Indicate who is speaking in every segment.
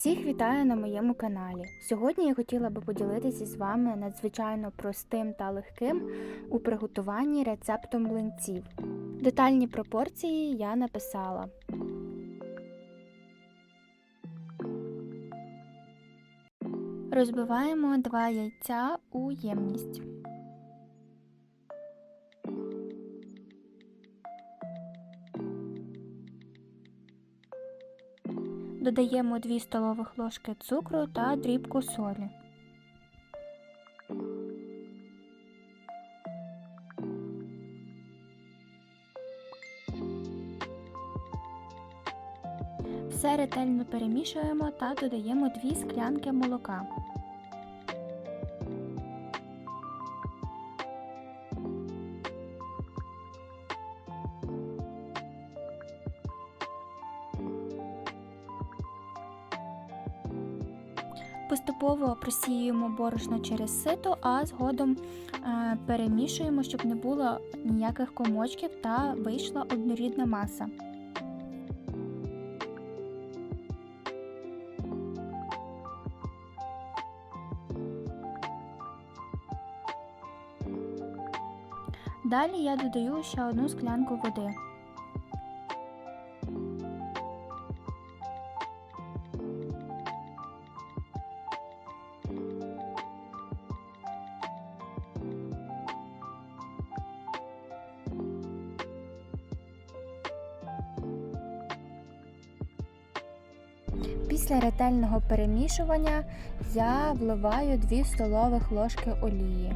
Speaker 1: Всіх вітаю на моєму каналі. Сьогодні я хотіла би поділитися з вами надзвичайно простим та легким у приготуванні рецептом млинців. Детальні пропорції я написала. Розбиваємо два яйця у ємність. Додаємо 2 столових ложки цукру та дрібку солі. Все ретельно перемішуємо та додаємо 2 склянки молока. Поступово просіюємо борошно через сито, а згодом е, перемішуємо, щоб не було ніяких комочків та вийшла однорідна маса. Далі я додаю ще одну склянку води. Після ретельного перемішування я вливаю 2 столових ложки олії.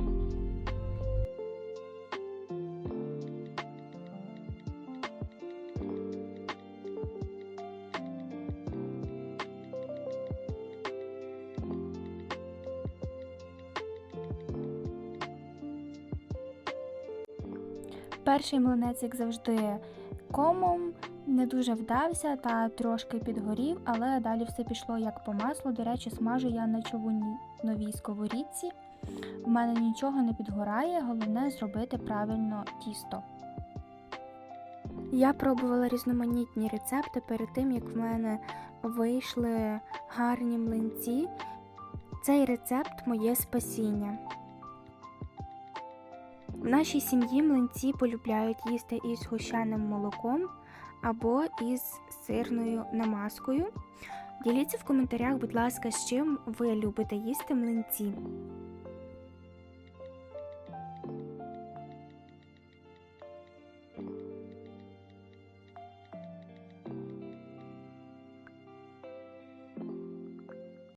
Speaker 1: Перший млинець, як завжди, комом не дуже вдався та трошки підгорів, але далі все пішло як по маслу. До речі, смажу я на човуні новій сковорідці. У мене нічого не підгорає, головне зробити правильно тісто. Я пробувала різноманітні рецепти перед тим, як в мене вийшли гарні млинці. Цей рецепт моє спасіння. В нашій сім'ї млинці полюбляють їсти із гущаним молоком або із сирною намазкою. Діліться в коментарях, будь ласка, з чим ви любите їсти млинці.